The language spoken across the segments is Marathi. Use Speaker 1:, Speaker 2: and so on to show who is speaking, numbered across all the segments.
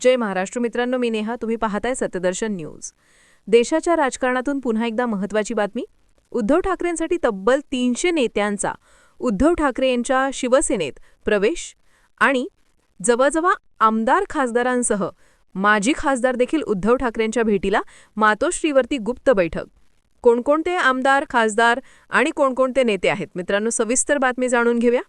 Speaker 1: जय महाराष्ट्र मित्रांनो मी नेहा. तुम्ही पाहताय सत्यदर्शन न्यूज. देशाच्या राजकारणातून पुन्हा एकदा महत्वाची बातमी. उद्धव ठाकरेंसाठी तब्बल तीनशे नेत्यांचा उद्धव ठाकरे यांच्या शिवसेनेत प्रवेश आणि जवळजवळ आमदार खासदारांसह माजी खासदार देखील उद्धव ठाकरेंच्या भेटीला मातोश्रीवरती गुप्त बैठक. कोणकोणते आमदार खासदार आणि कोणकोणते नेते आहेत? मित्रांनो सविस्तर बातमी जाणून घेऊया.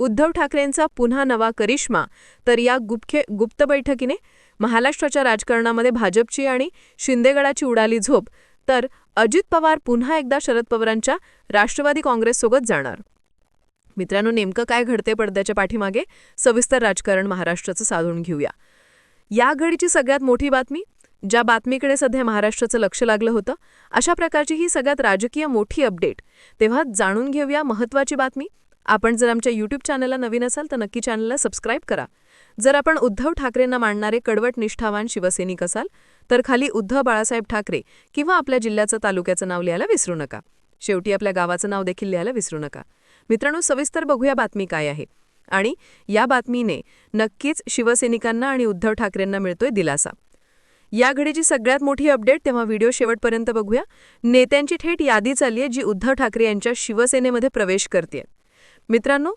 Speaker 1: उद्धव ठाकरेंचा पुन्हा नवा करिश्मा तर या गुपखे गुप्त बैठकीने महाराष्ट्राच्या राजकारणामध्ये भाजपची आणि शिंदेगडाची उडाली झोप तर अजित पवार पुन्हा एकदा शरद पवारांच्या राष्ट्रवादी काँग्रेससोबत जाणार. मित्रांनो नेमकं काय घडते पडद्याच्या पाठीमागे? सविस्तर राजकारण महाराष्ट्राचं साधून घेऊया. या घडीची सगळ्यात मोठी बातमी ज्या बातमीकडे सध्या महाराष्ट्राचं लक्ष लागलं होतं अशा प्रकारची ही सगळ्यात राजकीय मोठी अपडेट. तेव्हा जाणून घेऊया महत्त्वाची बातमी आपण जर आमच्या यूट्यूब चॅनलला नवीन असाल तर नक्की चॅनलला सबस्क्राईब करा. जर आपण उद्धव ठाकरेंना मांडणारे कडवट निष्ठावान शिवसैनिक असाल तर खाली उद्धव बाळासाहेब ठाकरे किंवा आपल्या जिल्ह्याचं तालुक्याचं नाव लिहायला विसरू नका. शेवटी आपल्या गावाचं नाव देखील लिहायला विसरू नका. मित्रांनो सविस्तर बघूया बातमी काय आहे. आणि या बातमीने नक्कीच शिवसैनिकांना आणि उद्धव ठाकरेंना मिळतोय दिलासा. या घडीची सगळ्यात मोठी अपडेट तेव्हा व्हिडिओ शेवटपर्यंत बघूया. नेत्यांची थेट यादी चालली आहे जी उद्धव ठाकरे यांच्या शिवसेनेमध्ये प्रवेश करते मित्रांनो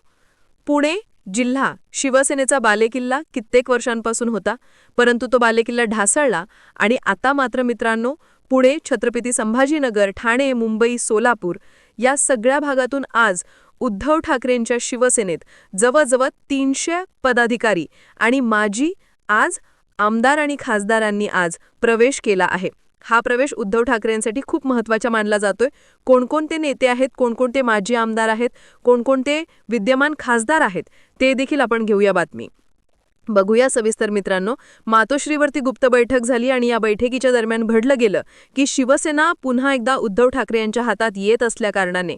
Speaker 1: पुणे जिल्हा शिवसेनेचा बालेकिल्ला कित्येक वर्षांपासून होता परंतु तो बालेकिल्ला ढासळला आणि आता मात्र मित्रांनो पुणे छत्रपती संभाजीनगर ठाणे मुंबई सोलापूर या सगळ्या भागातून आज उद्धव ठाकरेंच्या शिवसेनेत जवळजवळ तीनशे पदाधिकारी आणि माजी आज आमदार आणि खासदारांनी आज प्रवेश केला आहे. हा प्रवेश उद्धव ठाकरेंसाठी खूप महत्त्वाचा मानला जातोय. कोणकोणते नेते आहेत कोणकोणते माजी आमदार आहेत कोणकोणते विद्यमान खासदार आहेत ते देखील आपण घेऊया बातमी. बघूया सविस्तर मित्रांनो मातोश्रीवरती गुप्त बैठक झाली आणि या बैठकीच्या दरम्यान घडलं गेलं की शिवसेना पुन्हा एकदा उद्धव ठाकरे यांच्या हातात येत असल्याकारणाने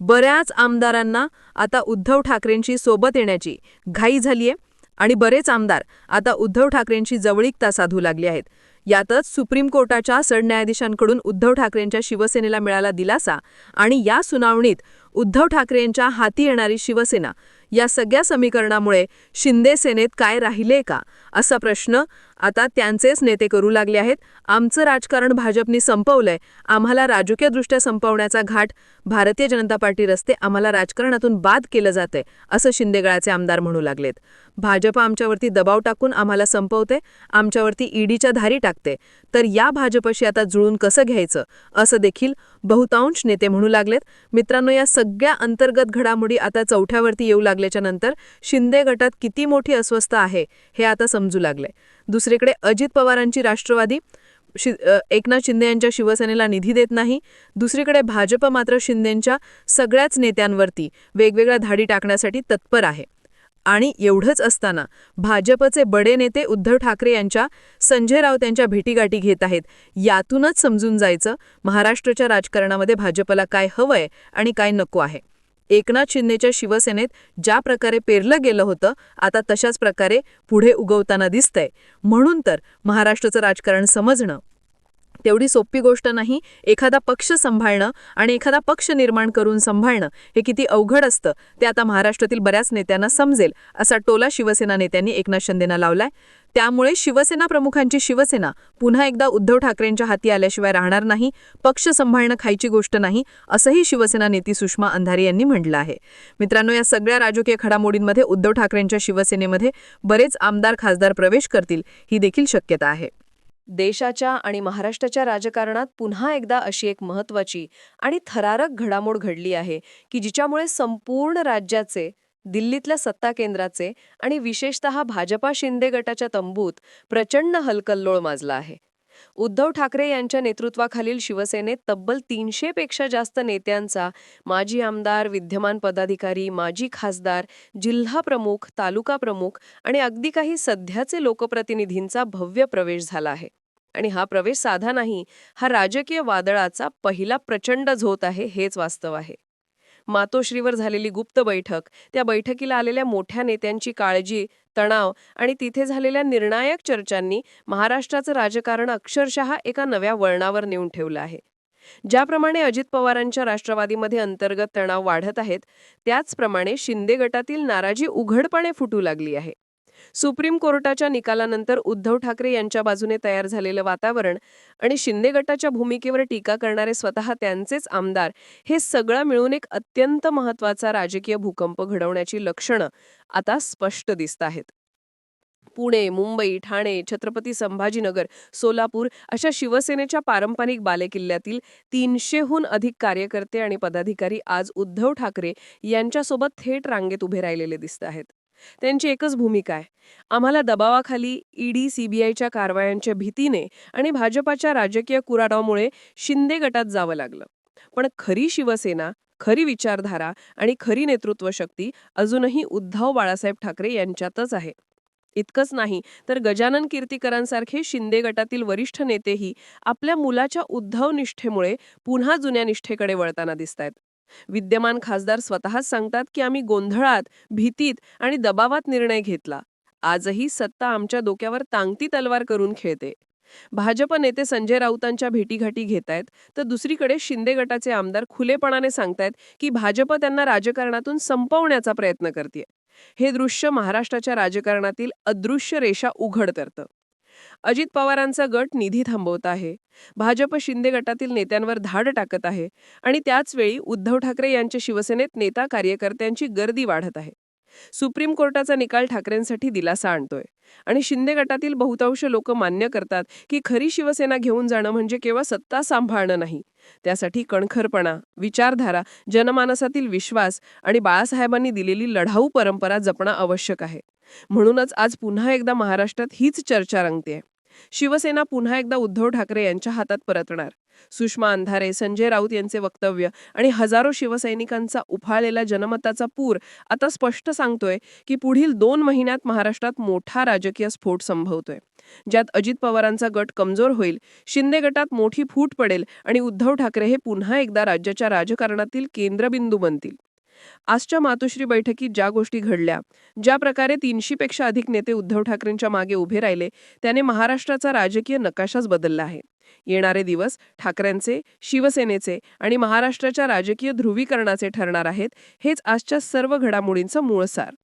Speaker 1: बऱ्याच आमदारांना आता उद्धव ठाकरेंची सोबत येण्याची घाई झालीय आणि बरेच आमदार आता उद्धव ठाकरेंची जवळीकता साधू लागली आहेत. यातच सुप्रीम कोर्टाच्या सरन्यायाधीशांकडून उद्धव ठाकरेंच्या शिवसेनेला मिळाला दिलासा आणि या सुनावणीत उद्धव ठाकरेंच्या हाती येणारी शिवसेना या सगळ्या समीकरणामुळे शिंदे सेनेत काय राहिले का असा प्रश्न आता त्यांचेच नेते करू लागले आहेत. आमचं राजकारण भाजपनी संपवलंय. आम्हाला राजकीयदृष्ट्या संपवण्याचा घाट भारतीय जनता पार्टी रस्ते आम्हाला राजकारणातून बाद केलं जाते असं शिंदेगळाचे आमदार म्हणू लागलेत. भाजप आमच्यावरती दबाव टाकून आम्हाला संपवते आमच्यावरती ईडीच्या धारी टाकते. तर या भाजपशी आता जुळून कसं घ्यायचं असं देखील बहुतांश नेते म्हणू लागलेत. मित्रांनो या सगळ्या अंतर्गत घडामोडी आता चौथ्यावरती येऊ लागल्याच्या नंतर शिंदे गटात किती मोठी अस्वस्थ आहे हे आता समजू लागले दुसरीकडे अजित पवारांची राष्ट्रवादी शि एकनाथ शिंदे यांच्या शिवसेनेला निधी देत नाही. दुसरीकडे भाजप मात्र शिंदेंच्या सगळ्याच नेत्यांवरती वेगवेगळ्या धाडी टाकण्यासाठी तत्पर आहे. आणि एवढंच असताना भाजपचे बडे नेते उद्धव ठाकरे यांच्या संजय राऊत यांच्या भेटीगाठी घेत आहेत. यातूनच समजून जायचं महाराष्ट्राच्या राजकारणामध्ये भाजपला काय हवंय आणि काय नको आहे. एकनाथ शिंदेच्या शिवसेनेत ज्या प्रकारे पेरलं गेलं होतं आता तशाच प्रकारे पुढे उगवताना दिसतंय. म्हणून तर महाराष्ट्राचं राजकारण समजणं तेवढी सोपी गोष्ट नाही एखादा पक्ष सांभाळणं आणि एखादा पक्ष निर्माण करून सांभाळणं हे किती अवघड असतं ते आता महाराष्ट्रातील बऱ्याच नेत्यांना समजेल असा टोला शिवसेना नेत्यांनी एकनाथ शिंदेना लावलाय. त्यामुळे शिवसेना प्रमुखांची शिवसेना पुन्हा एकदा उद्धव ठाकरेंच्या हाती आल्याशिवाय राहणार नाही पक्ष सांभाळणं खायची गोष्ट नाही असंही शिवसेना नेती सुषमा अंधारे यांनी म्हटलं आहे. मित्रांनो या सगळ्या राजकीय घडामोडींमध्ये उद्धव ठाकरेंच्या शिवसेनेमध्ये बरेच आमदार खासदार प्रवेश करतील ही देखील शक्यता आहे. देशाच्या आणि महाराष्ट्राच्या राजकारणात पुन्हा एकदा अशी एक महत्त्वाची आणि थरारक घडामोड घडली आहे की जिच्यामुळे संपूर्ण राज्याचे दिल्लीतल्या सत्ता केंद्राचे आणि विशेषतः भाजपा शिंदे गटाच्या तंबूत प्रचंड हलकल्लोळ माजला आहे. उद्धव ठाकरे यांच्या नेतृत्वाखालील शिवसेनेत तब्बल तीनशे पेक्षा जास्त नेत्यांचा माजी आमदार विद्यमान पदाधिकारी माजी खासदार जिल्हा प्रमुख तालुका प्रमुख आणि अगदी काही सध्याचे लोकप्रतिनिधींचा भव्य प्रवेश झाला आहे. आणि हा प्रवेश साधा नाही हा राजकीय वादळाचा पहिला प्रचंड झोत आहे हेच वास्तव आहे. मातोश्रीवर झालेली गुप्त बैठक. त्या बैठकीला आलेल्या मोठ्या नेत्यांची काळजी तणाव आणि तिथे झालेल्या निर्णायक चर्चांनी महाराष्ट्राचं राजकारण अक्षरशः एका नव्या वळणावर नेऊन ठेवलं आहे. ज्याप्रमाणे अजित पवारांच्या राष्ट्रवादीमध्ये अंतर्गत तणाव वाढत आहेत त्याचप्रमाणे शिंदे गटातील नाराजी उघडपणे फुटू लागली आहे.
Speaker 2: सुप्रीम कोर्टाच्या निकालानंतर उद्धव ठाकरे यांच्या बाजूने तयार झालेलं वातावरण आणि शिंदे गटाच्या भूमिकेवर टीका करणारे स्वतः त्यांचेच आमदार हे सगळं मिळून एक अत्यंत महत्त्वाचा राजकीय भूकंप घडवण्याची लक्षणं आता स्पष्ट दिसत आहेत. पुणे मुंबई ठाणे छत्रपती संभाजीनगर सोलापूर अशा शिवसेनेच्या पारंपरिक बालेकिल्ल्यातील तीनशेहून अधिक कार्यकर्ते आणि पदाधिकारी आज उद्धव ठाकरे यांच्यासोबत थेट रांगेत उभे राहिलेले दिसत आहेत. त्यांची एकच भूमिका आहे. आम्हाला दबावाखाली ईडी सीबीआयच्या कारवायांच्या भीतीने आणि भाजपाच्या राजकीय कुराडामुळे शिंदे गटात जावं लागलं. पण खरी शिवसेना खरी विचारधारा आणि खरी नेतृत्व शक्ती अजूनही उद्धव बाळासाहेब ठाकरे यांच्यातच आहे. इतकंच नाही तर गजानन कीर्तीकरांसारखे शिंदे गटातील वरिष्ठ नेतेही आपल्या मुलाच्या उद्धव निष्ठेमुळे पुन्हा जुन्या निष्ठेकडे वळताना दिसत आहेत विद्यमान खासदार स्वतःच सांगतात की आम्ही गोंधळात भीतीत आणि दबावात निर्णय घेतला. आजही सत्ता आमच्या डोक्यावर तांगती तलवार करून खेळते. भाजप नेते संजय राऊतांच्या भेटीघाटी घेत आहेत तर दुसरीकडे शिंदे गटाचे आमदार खुलेपणाने सांगतायत की भाजप त्यांना राजकारणातून संपवण्याचा प्रयत्न करते हे दृश्य महाराष्ट्राच्या राजकारणातील अदृश्य रेषा उघड करतं. अजित पवारांचा गट निधी थांबवत आहे. भाजप शिंदे गटातील नेत्यांवर धाड टाकत आहे आणि त्याचवेळी उद्धव ठाकरे यांच्या शिवसेनेत नेता कार्यकर्त्यांची गर्दी वाढत आहे. सुप्रीम कोर्टाचा निकाल ठाकरेंसाठी दिलासा आणतोय आणि शिंदे गटातील बहुतांश लोक मान्य करतात की खरी शिवसेना घेऊन जाणं म्हणजे केवळ सत्ता सांभाळणं नाही त्यासाठी कणखरपणा विचारधारा जनमानसातील विश्वास आणि बाळासाहेबांनी दिलेली लढाऊ परंपरा जपणं आवश्यक आहे. म्हणूनच आज पुन्हा एकदा महाराष्ट्रात हीच चर्चा रंगतेय. शिवसेना पुन्हा एकदा उद्धव ठाकरे यांच्या हातात परतणार. सुषमा अंधारे संजय राऊत यांचे वक्तव्य आणि हजारो शिवसैनिकांचा उफाळलेला जनमताचा पूर आता स्पष्ट सांगतोय की पुढील दोन महिन्यात महाराष्ट्रात मोठा राजकीय स्फोट संभवतोय. ज्यात अजित पवारांचा गट कमजोर होईल शिंदे गटात मोठी फूट पडेल आणि उद्धव ठाकरे हे पुन्हा एकदा राज्याच्या राजकारणातील केंद्रबिंदू बनतील. आजच्या मातोश्री बैठकीत ज्या गोष्टी घडल्या ज्या प्रकारे तीनशेपेक्षा अधिक नेते उद्धव ठाकरेंच्या मागे उभे राहिले त्याने महाराष्ट्राचा राजकीय नकाशाच बदलला आहे. येणारे दिवस ठाकरेंचे शिवसेनेचे आणि महाराष्ट्राच्या राजकीय ध्रुवीकरणाचे ठरणार आहेत हेच आजच्या सर्व घडामोडींचं मूळसार